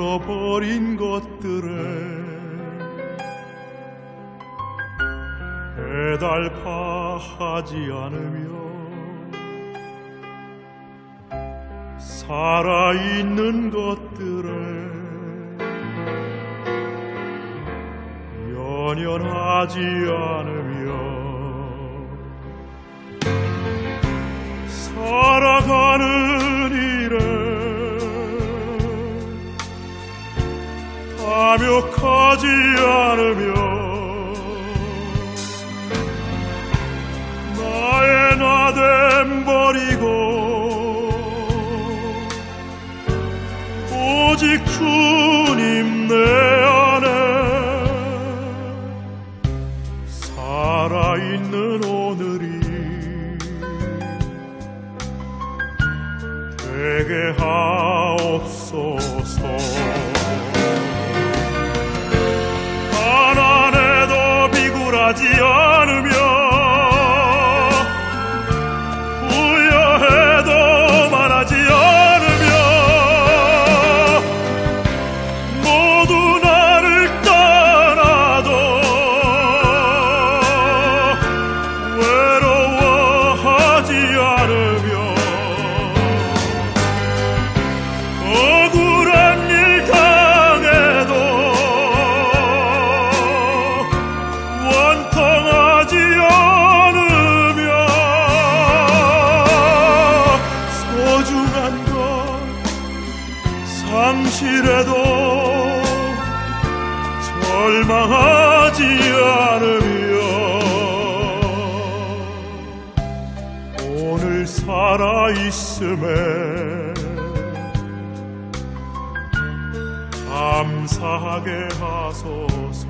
잃어버린 것들에 배달파하지 않으며 살아있는 것들에 연연하지 않으며 살아가 탐욕하지 않으며 나의 나됨 버리고 오직 주님 내 안에 살아있는 오늘이 되게 하옵소서 하지 않으며 상실해도 절망하지 않으며 오늘 살아있음에 감사하게 하소서